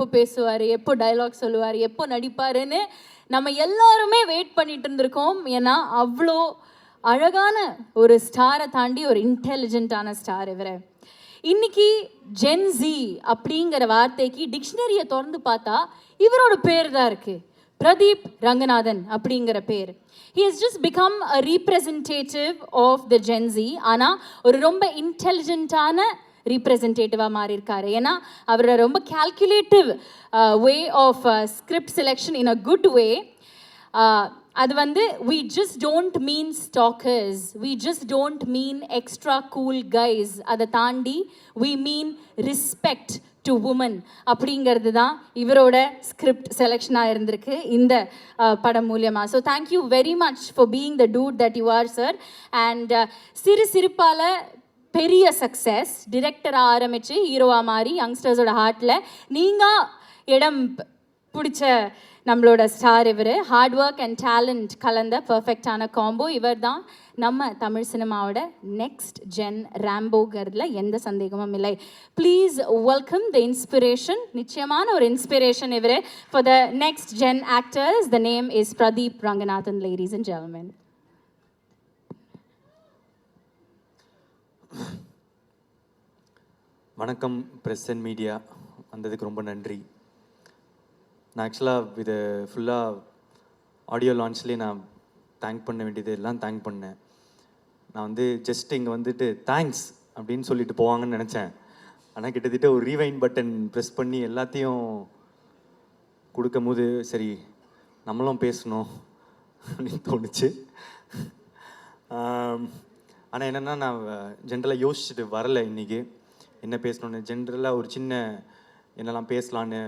எப்போ பேசுவார் எப்போ டைலாக் சொல்லுவார் எப்போ நடிப்பாருன்னு நம்ம எல்லாருமே வெயிட் பண்ணிட்டு இருந்திருக்கோம். ஏன்னா அவ்வளோ அழகான ஒரு ஸ்டாரை தாண்டி ஒரு இன்டெலிஜென்ட்டான ஸ்டார் இவர். இன்னைக்கு ஜென்சி அப்படிங்கிற வார்த்தைக்கு டிக்ஷனரியை திறந்து பார்த்தா இவரோட பேர் தான் இருக்கு. பிரதீப் ரங்கநாதன் அப்படிங்கிற பேர். He is just become a representative of the Gen Z ஆனால் ஒரு ரொம்ப இன்டெலிஜென்ட்டான ரீப்ரசன்டேட்டிவாக மாறியிருக்காரு. ஏன்னா அவரோட ரொம்ப calculative way of script selection in a good way அது வந்து we just don't mean stalkers we just don't mean extra cool guys அதை தாண்டி we mean respect to woman அப்படிங்கிறது தான் இவரோட ஸ்கிரிப்ட் செலெக்ஷனாக இருந்திருக்கு இந்த படம் மூலியமாக so thank you very much for being the dude that you are sir and சிறு சிரிப்பால் பெரிய சக்ஸஸ் டிரெக்டராக ஆரம்பித்து ஹீரோவாக மாறி யங்ஸ்டர்ஸோட ஹார்ட்டில் நீங்கள் இடம் பிடிச்ச நம்மளோட ஸ்டார் இவர். ஹார்ட் ஒர்க் அண்ட் டேலண்ட் கலந்த பர்ஃபெக்டான காம்போ இவர் தான் நம்ம தமிழ் சினிமாவோட நெக்ஸ்ட் ஜென் ரேம்போங்கிறதுல எந்த சந்தேகமும் இல்லை. ப்ளீஸ் வெல்கம் த இன்ஸ்பிரேஷன் நிச்சயமான ஒரு இன்ஸ்பிரேஷன் இவர். For the next gen actors the name is Pradeep Ranganathan ladies and ஜெவமென் வணக்கம் ப்ரெஸ் அண்ட் மீடியா வந்ததுக்கு ரொம்ப நன்றி. நான் ஆக்சுவலாக இது ஃபுல்லாக ஆடியோ லான்ச்லேயே நான் தேங்க் பண்ண வேண்டியது எல்லாம் தேங்க் பண்ணேன். நான் வந்து ஜஸ்ட் இங்கே வந்துட்டு தேங்க்ஸ் அப்படின்னு சொல்லிட்டு போவாங்கன்னு நினச்சேன். ஆனால் கிட்டத்தட்ட ஒரு ரீவைன் பட்டன் ப்ரெஸ் பண்ணி எல்லாத்தையும் கொடுக்கும் போது சரி நம்மளும் பேசணும் அப்படின்னு தோணுச்சு. ஆனால் என்னென்னா நான் ஜென்ரலாக யோசிச்சுட்டு வரலை இன்றைக்கி என்ன பேசணும்னு ஜென்ரலாக ஒரு சின்ன என்னெல்லாம் பேசலான்னு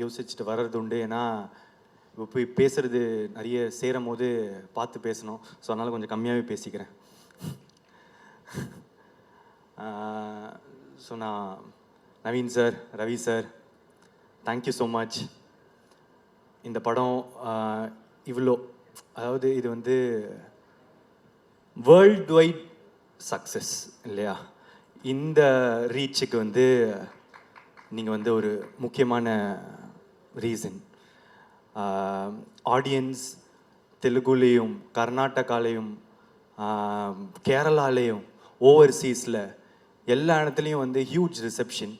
யோசிச்சுட்டு வர்றது உண்டு. ஏன்னா இப்போ போய் பேசுகிறது நிறைய சேரும் போது பார்த்து பேசணும். ஸோ அதனால் கொஞ்சம் கம்மியாகவே பேசிக்கிறேன். ஸோ நான் Naveen sir Ravi sir thank you so much இந்த படம் இவ்வளோ அதாவது இது வந்து வேர்ல்டு வைட் சக்ஸஸ் இல்லையா? இந்த ரீச்சுக்கு வந்து நீங்கள் வந்து ஒரு முக்கியமான ரீசன் ஆடியன்ஸ் தெலுங்குலேயும் கர்நாடகாலேயும் கேரளாலேயும் ஓவர்சீஸில் எல்லா இடத்துலையும் வந்து ஹியூஜ் ரிசப்ஷன்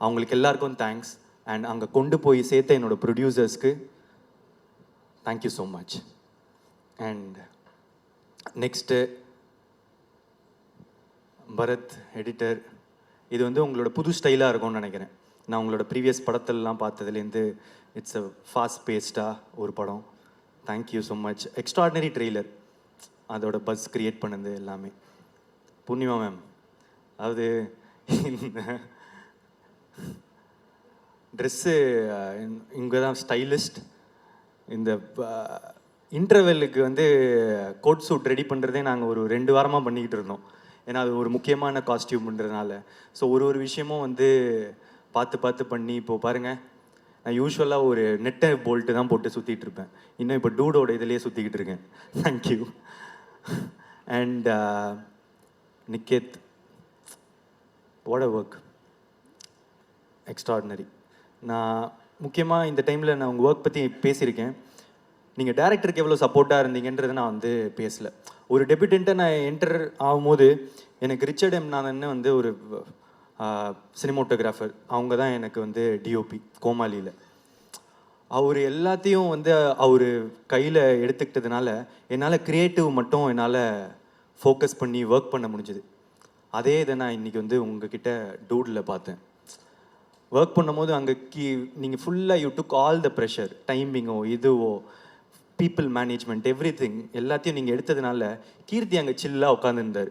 அவங்களுக்கு எல்லாருக்கும் தேங்க்ஸ் அண்ட் அங்கே கொண்டு போய் சேர்த்த என்னோடய ப்ரொடியூசர்ஸ்க்கு thank you so much and next Bharath editor இது வந்து உங்களோட புது ஸ்டைலாக இருக்கும்னு நினைக்கிறேன். நான் உங்களோட ப்ரீவியஸ் படத்திலலாம் பார்த்ததுலேருந்து இட்ஸ் அ ஃபாஸ்ட் பேஸ்டாக ஒரு படம். Thank you so much extraordinary trailer அதோட பஸ் க்ரியேட் பண்ணது எல்லாமே. பூர்ணிமா மேம் அதாவது ட்ரெஸ்ஸு இங்கே தான் ஸ்டைலிஸ்ட் இந்த இன்டர்வெல்லுக்கு வந்து கோட் சூட் ரெடி பண்ணுறதே நாங்கள் ஒரு ரெண்டு வாரமாக பண்ணிக்கிட்டு இருந்தோம். ஏன்னா அது ஒரு முக்கியமான காஸ்டியூம்ன்றதுனால ஸோ ஒரு ஒரு விஷயமும் வந்து பார்த்து பார்த்து பண்ணி இப்போது பாருங்கள் நான் யூஸ்வலாக ஒரு நெட்டை போல்ட்டு தான் போட்டு சுற்றிட்டு இருப்பேன். இன்னும் இப்போ டூடோட இதுலேயே சுற்றிக்கிட்டு இருக்கேன். Thank you and Niketh what a work extraordinary நான் முக்கியமாக இந்த டைமில் நான் உங்கள் ஒர்க் பற்றி பேசியிருக்கேன். நீங்கள் டேரக்டருக்கு எவ்வளோ சப்போர்ட்டாக இருந்தீங்கன்றதை நான் வந்து பேசலை. ஒரு டெபியூட்டண்ட்டை நான் என்டர் ஆகும்போது எனக்கு ரிச்சர்ட் எம். நாதன்னு வந்து ஒரு சினிமோட்டோகிராஃபர் அவங்க தான் எனக்கு வந்து டிஓபி கோமாளியில். அவர் எல்லாத்தையும் வந்து அவர் கையில் எடுத்துக்கிட்டதுனால என்னால் க்ரியேட்டிவ் மட்டும் என்னால் ஃபோக்கஸ் பண்ணி ஒர்க் பண்ண முடிஞ்சுது. அதே இதை நான் இன்றைக்கி வந்து உங்ககிட்ட டூடில் பார்த்தேன். ஒர்க் பண்ணும்போது அங்கே கீ நீங்கள் ஃபுல்லாக you took all the pressure டைமிங்கோ இதுவோ பீப்புள் மேனேஜ்மெண்ட் எவ்ரி திங் எல்லாத்தையும் நீங்கள் எடுத்ததுனால கீர்த்தி அங்கே சில்லாக உட்காந்துருந்தார்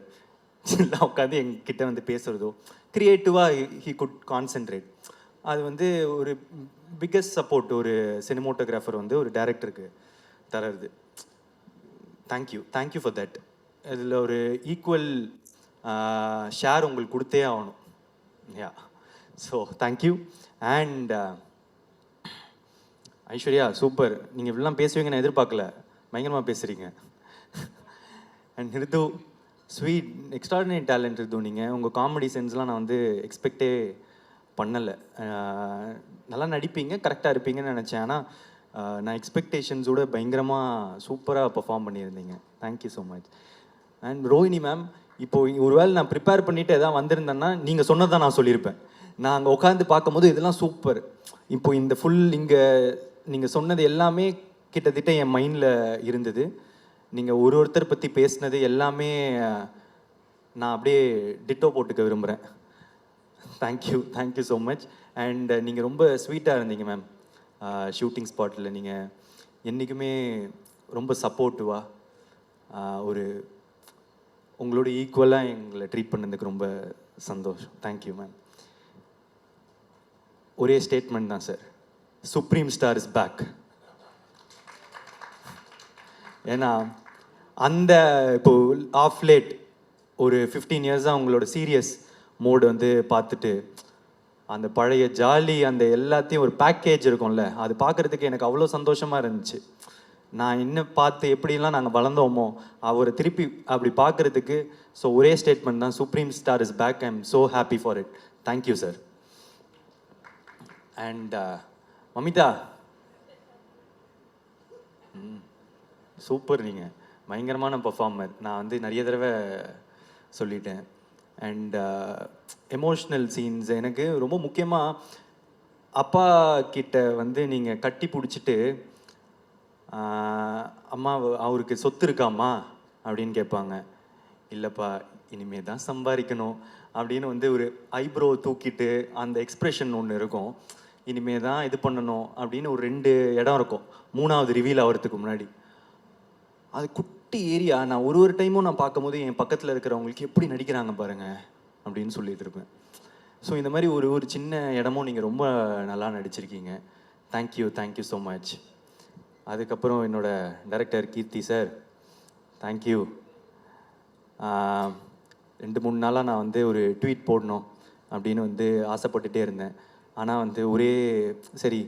சில்லாக உட்காந்து எங்ககிட்ட வந்து பேசுகிறதோ க்ரியேட்டிவாக ஹி குட் கான்சென்ட்ரேட் அது வந்து ஒரு பிக்கஸ்ட் சப்போர்ட் ஒரு சினிமோட்டோகிராஃபர் வந்து ஒரு டேரக்டருக்கு தரது தேங்க்யூ தேங்க்யூ ஃபார் தட் இதில் ஒரு ஈக்குவல் ஷேர் உங்களுக்கு கொடுத்தே ஆகணும். Yeah so thank you and Aishwarya super. நீங்கள் இப்படிலாம் பேசுவீங்க நான் எதிர்பார்க்கல. பயங்கரமாக பேசுகிறீங்க and Ritu sweet extraordinary talent Ritu நீங்கள் உங்கள் காமெடி சென்ஸ்லாம் நான் வந்து எக்ஸ்பெக்டே பண்ணலை. நல்லா நடிப்பீங்க கரெக்டாக இருப்பீங்கன்னு நினச்சேன். ஆனால் நான் எக்ஸ்பெக்டேஷன்ஸோட பயங்கரமாக சூப்பராக பெர்ஃபார்ம் பண்ணியிருந்தீங்க. Thank you so much and Rohini ma'am இப்போது ஒருவேளை நான் ப்ரிப்பேர் பண்ணிட்டு எதாவது வந்திருந்தேன்னா நீங்கள் சொன்னதான் நான் சொல்லியிருப்பேன். நான் அங்கே உட்காந்து பார்க்கும்போது இதெல்லாம் சூப்பர். இப்போ இந்த ஃபுல் இங்கே நீங்கள் சொன்னது எல்லாமே கிட்டத்தட்ட என் மைண்டில் இருந்தது. நீங்கள் ஒரு ஒருத்தர் பற்றி பேசினது எல்லாமே நான் அப்படியே டிட்டோ போட்டுக்க விரும்புகிறேன் thank you thank you so much and நீங்கள் ரொம்ப ஸ்வீட்டாக இருந்தீங்க மேம் ஷூட்டிங் ஸ்பாட்டில் நீங்கள் என்றைக்குமே ரொம்ப சப்போர்ட்டிவாக ஒரு உங்களோட ஈக்குவலாக எங்களை ட்ரீட் பண்ணதுக்கு ரொம்ப சந்தோஷம். தேங்க்யூ மேம் ஒரே ஸ்டேட்மெண்ட் தான் sir supreme star is back ஏன்னா அந்த இப்போ ஆஃப் லேட் ஒரு ஃபிஃப்டீன் இயர்ஸாக உங்களோட சீரியஸ் மோடு வந்து பார்த்துட்டு அந்த பழைய ஜாலி அந்த எல்லாத்தையும் ஒரு பேக்கேஜ் இருக்கும்ல அது பார்க்குறதுக்கு எனக்கு அவ்வளோ சந்தோஷமாக இருந்துச்சு. நான் இன்னும் பார்த்து எப்படிலாம் நாங்கள் வளர்ந்தோமோ அவரை திருப்பி அப்படி பார்க்குறதுக்கு ஸோ ஒரே ஸ்டேட்மெண்ட் தான் supreme star is back I am so happy for it thank you sir and Mamitha super நீங்கள் பயங்கரமான பர்ஃபார்மர் நான் வந்து நிறைய தடவை சொல்லிட்டேன். அண்ட் எமோஷ்னல் சீன்ஸ் எனக்கு ரொம்ப முக்கியமாக அப்பா கிட்ட வந்து நீங்கள் கட்டி பிடிச்சிட்டு அம்மா அவருக்கு சொத்து இருக்காம்மா? அப்படின்னு கேட்பாங்க. இல்லைப்பா இனிமே தான் சம்பாதிக்கணும். அப்படின்னு வந்து ஒரு ஐப்ரோ தூக்கிட்டு அந்த எக்ஸ்ப்ரெஷன் ஒன்று இருக்கும். இனிமே தான் இது பண்ணணும் அப்படின்னு ஒரு ரெண்டு இடம் இருக்கும். மூணாவது ரிவீல் ஆகிறதுக்கு முன்னாடி. அது குட்டி ஏரியா நான் ஒரு ஒரு டைமும் நான் பார்க்கும்போது என் பக்கத்தில் இருக்கிறவங்களுக்கு எப்படி நடிக்கிறாங்க பாருங்கள் அப்படின்னு சொல்லிட்டு இருப்பேன். ஸோ இந்த மாதிரி ஒரு ஒரு சின்ன இடமும் நீங்கள் ரொம்ப நல்லா நடிச்சிருக்கீங்க. Thank you thank you so much அதுக்கப்புறம் என்னோட டைரக்டர் கீர்த்தி சார் தேங்க்யூ ரெண்டு மூணு நாளாக நான் வந்து ஒரு ட்வீட் போடணும் அப்படின்னு வந்து ஆசைப்பட்டுட்டே இருந்தேன். ஆனால் வந்து ஒரே சரி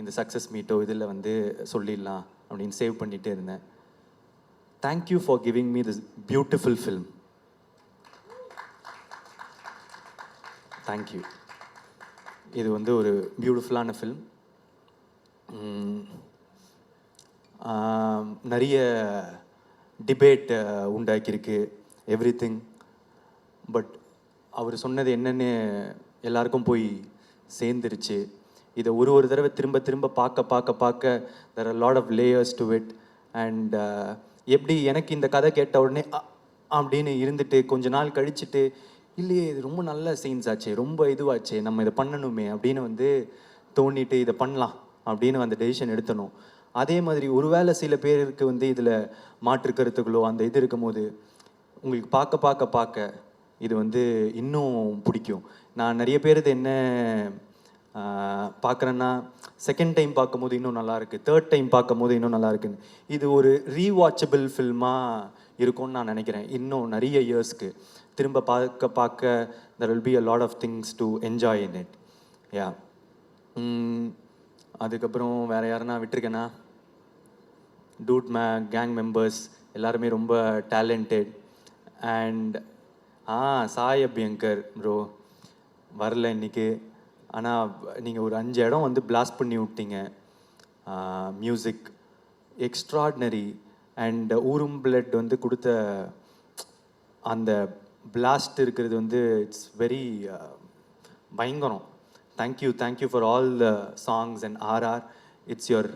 இந்த சக்ஸஸ் மீட்டோ இதில் வந்து சொல்லிடலாம் அப்படின்னு சேவ் பண்ணிகிட்டே இருந்தேன். Thank you for giving me this beautiful film thank you இது வந்து ஒரு பியூட்டிஃபுல்லான ஃபில்ம் நிறைய டிபேட் உண்டாக்கியிருக்கு எவ்ரி திங் பட் அவர் சொன்னது என்னென்னு எல்லாருக்கும் போய் சேர்ந்துருச்சு. இதை ஒரு ஒரு தடவை திரும்ப திரும்ப பார்க்க பார்க்க பார்க்க there are lot of layers to it and எப்படி எனக்கு இந்த கதை கேட்ட உடனே அப்படின்னு இருந்துட்டு கொஞ்ச நாள் கழிச்சிட்டு இல்லையே இது ரொம்ப நல்ல சீன்ஸ் ஆச்சு ரொம்ப இதுவாச்சே நம்ம இதை பண்ணணுமே அப்படின்னு வந்து தோண்டிட்டு இதை பண்ணலாம் அப்படின்னு அந்த டெசிஷன் எடுத்தணும். அதே மாதிரி ஒருவேளை சில பேருக்கு வந்து இதில் மாற்று கருத்துக்களோ அந்த இது இருக்கும்போது உங்களுக்கு பார்க்க பார்க்க பார்க்க இது வந்து இன்னும் பிடிக்கும். நான் நிறைய பேர் இது என்ன பார்க்குறேன்னா செகண்ட் டைம் பார்க்கும்போது இன்னும் நல்லா இருக்குது தேர்ட் டைம் பார்க்கும்போது இன்னும் நல்லா இருக்குன்னு. இது ஒரு ரீவாச்சபிள் ஃபில்மாக இருக்கும்னு நான் நினைக்கிறேன் இன்னும் நிறைய இயர்ஸ்க்கு திரும்ப பார்க்க பார்க்க there will be a lot of things to enjoy in it yeah அதுக்கப்புறம் வேறு யாருன்னா விட்டுருக்கேன்னா டூட் மே கேங் மெம்பர்ஸ் எல்லாருமே ரொம்ப talented and uh Sai Abhyankar bro வரல இன்னைக்கு. ஆனால் நீங்கள் ஒரு அஞ்சு இடம் வந்து பிளாஸ்ட் பண்ணி விட்டீங்க. மியூசிக் எக்ஸ்ட்ராடினரி அண்ட் ஊரும் பிளட் வந்து கொடுத்த அந்த பிளாஸ்ட் இருக்கிறது வந்து இட்ஸ் வெரி பயங்கரம். Thank you thank you for all the songs and RR it's your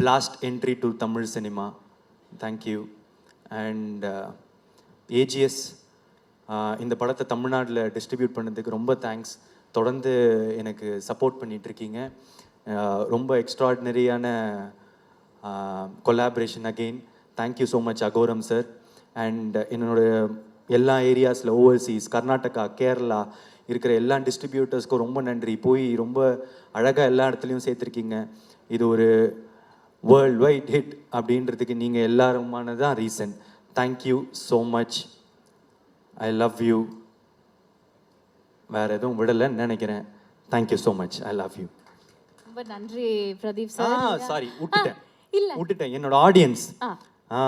blast entry to Tamil cinema thank you and AGS இந்த படத்தை தமிழ்நாட்டில் டிஸ்ட்ரிபியூட் பண்ணதுக்கு ரொம்ப தேங்க்ஸ் தொடர்ந்து எனக்கு சப்போர்ட் பண்ணிகிட்ருக்கீங்க ரொம்ப எக்ஸ்ட்ராடினரியான collaboration again thank you so much Aghoram sir and என்னோட எல்லா ஏரியாஸில் ஓவர்சீஸ் கர்நாடகா கேரளா இருக்கிற எல்லா டிஸ்ட்ரிபியூட்டர்ஸ்க்கும் ரொம்ப நன்றி. போய் ரொம்ப அழகாக எல்லா இடத்துலையும் சேர்த்துருக்கீங்க. இது ஒரு வேர்ல்ட் வைட் ஹிட் அப்படின்றதுக்கு நீங்கள் எல்லாருமான தான் reason thank you so much I love you வேற எதுவும் விடலைன்னு நினைக்கிறேன். Thank you so much I love you ரொம்ப நன்றி பிரதீப் ஆ சார் சாரி விட்டுட்டேன். இல்ல. விட்டுட்டேன். என்னோட ஆடியன்ஸ் ஆ. ஆ.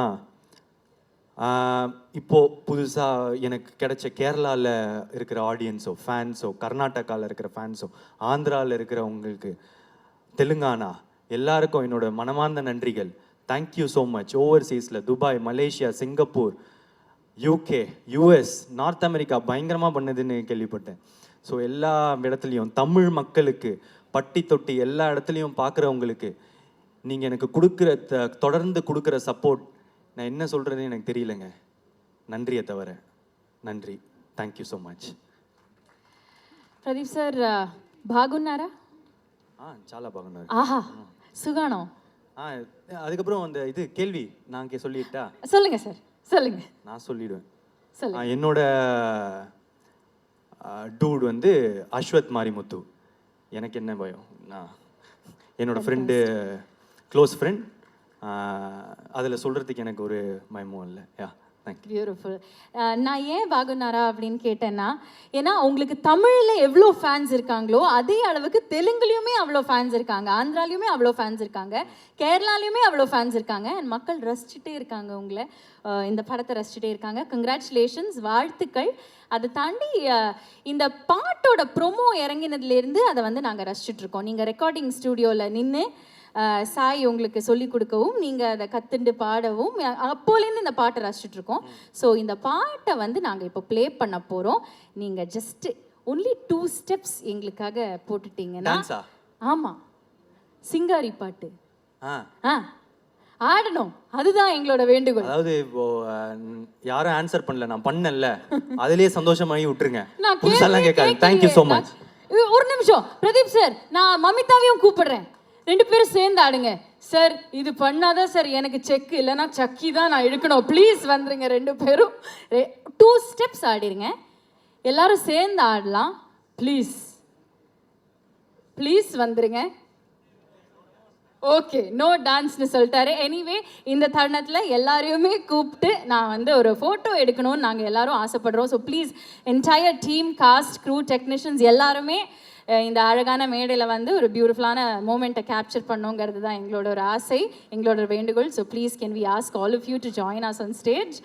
ஆஹ் இப்போ புதுசாக எனக்கு கிடைச்ச கேரளாவில் இருக்கிற ஆடியன்ஸோ ஃபேன்ஸோ கர்நாடகாவில் இருக்கிற ஃபேன்ஸோ ஆந்திராவில் இருக்கிறவங்களுக்கு தெலுங்கானா எல்லாருக்கும் என்னோட மனமார்ந்த நன்றிகள். Thank you so much ஓவர்சீஸில் Dubai Malaysia Singapore UK US North America பயங்கரமாக பண்ணுதுன்னு கேள்விப்பட்டேன் ஸோ எல்லா இடத்துலையும் தமிழ் மக்களுக்கு பட்டி தொட்டி எல்லா இடத்துலையும் பார்க்குறவங்களுக்கு நீங்கள் எனக்கு கொடுக்குற த- தொடர்ந்து கொடுக்குற சப்போர்ட் நான் என்ன சொல்கிறதுன்னு எனக்கு தெரியலங்க நன்றியை தவிர நன்றி thank you so much Pradeep sir బాగున్నారా ஆ சாலா பார்க்கணும் ஆஹா சுகானம் ஆ அதுக்கப்புறம் அந்த இது கேள்வி நான் கே சொல்லிட்டா சொல்லுங்க சார் சொல்லுங்க. நான் சொல்லிடுவேன். என்னோட டூட் வந்து அஸ்வத் மாரிமுத்து. எனக்கு என்ன பயம்? நான் என்னோட ஃப்ரெண்டு க்ளோஸ் ஃப்ரெண்ட் அதில் சொல்கிறதுக்கு எனக்கு ஒரு பயமும் இல்லை. யா. பியூட்டிஃபுல் uh, நான் ஏன் பாகுனாரா அப்படின்னு கேட்டேன்னா ஏன்னா உங்களுக்கு தமிழில் எவ்வளோ ஃபேன்ஸ் இருக்காங்களோ அதே அளவுக்கு தெலுங்குலேயுமே அவ்வளோ ஃபேன்ஸ் இருக்காங்க ஆந்திராலையுமே அவ்வளோ ஃபேன்ஸ் இருக்காங்க கேரளாலையுமே அவ்வளோ ஃபேன்ஸ் இருக்காங்க அண்ட் மக்கள் ரசிச்சுட்டே இருக்காங்க உங்களை. Uh, இந்த படத்தை ரசிச்சுட்டே இருக்காங்க. கங்க்ராச்சுலேஷன்ஸ் வாழ்த்துக்கள். அதை தாண்டி uh, இந்த பாட்டோட ப்ரொமோ இறங்கினதுலேருந்து அதை வந்து நாங்கள் ரசிச்சுட்ருக்கோம் நீங்கள் ரெக்கார்டிங் ஸ்டூடியோவில் நின்று சாய் உங்களுக்கு சொல்லி கொடுக்கவும் நீங்கள் அதை கத்துண்டு பாடவும் அப்போலேருந்து இந்த பாட்டை ரசிச்சுட்டு இருக்கோம். ஸோ இந்த பாட்டை வந்து நாங்கள் இப்போ ப்ளே பண்ண போகிறோம் நீங்கள் ஜஸ்ட் ஒன்லி டூ ஸ்டெப்ஸ் எங்களுக்காக போட்டுட்டீங்கன்னா ஆமாம் சிங்காரி பாட்டு. ஆ. ஆடணும். அதுதான் எங்களோட வேண்டுகோள். அதாவது இப்போ யாரும் ஆன்சர் பண்ணல நான் பண்ணல. அதுலயே சந்தோஷமாகி விட்டுருங்க. கேள்வியே கேட்காது. தேங்க்யூ ஸோ மச் ஒரு நிமிஷம். பிரதீப் சார் நான் மமிதாவையும் கூப்பிடுறேன். ரெண்டு பேரும் சேர்ந்து ஆடுங்க. சார் இது பண்ணாதான் சார் எனக்கு செக் இல்லைன்னா சக்கி தான் நான் இழுக்கணும். ப்ளீஸ் வந்துருங்க ரெண்டு பேரும். டூ ஸ்டெப்ஸ் ஆடிருங்க. எல்லாரும் சேர்ந்து ஆடலாம். ப்ளீஸ் ப்ளீஸ் வந்துருங்க. ஓகே நோ டான்ஸ்னு சொல்லிட்டாரு. எனிவே இந்த தருணத்தில் எல்லாரையுமே கூப்பிட்டு நான் வந்து ஒரு ஃபோட்டோ எடுக்கணும்னு நாங்கள் எல்லாரும் ஆசைப்படுறோம். So please entire team cast crew technicians எல்லாருமே இந்த அழகான மேடையில் வந்து ஒரு பியூட்டிஃபுல்லான மூமெண்ட்டை கேப்சர் பண்ணுங்கிறது தான் எங்களோட ஒரு ஆசை எங்களோட வேண்டுகோள். So please can we ask all of you to join us on stage